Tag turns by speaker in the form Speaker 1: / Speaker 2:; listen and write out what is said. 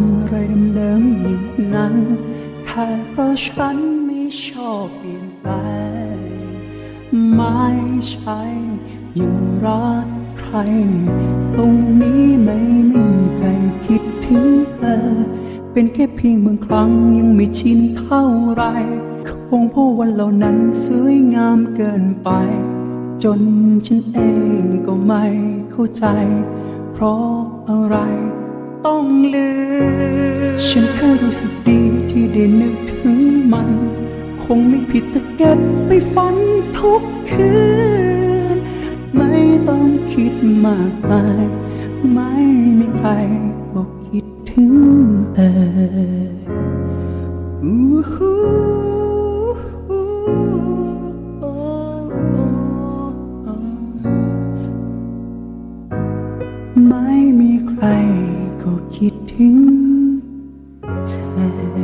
Speaker 1: ำอะไรเดิมๆอย่างนั้นแค่เพราะฉันไม่ชอบเปลี่ยนแปไม่ใช่ยังรักใคร ตรงนี้ไม่มีใครคิดถึงเธอ เป็นแค่เพียงบางครั้งยังไม่ชินเท่าไร คงเพราะวันเหล่านั้นสวยงามเกินไป จนฉันเองก็ไม่เข้าใจ เพราะอะไร ต้องลืม ฉันแค่รู้สึกดีที่ได้นึกถึงมัน คงไม่ผิดตะเก็บไปฝันทุกคืน ไม่ต้องคิดมากมาย ไม่มีใครบอกคิดถึงเอออู้หูไม่มีใคร ก็คิดถึงเธอ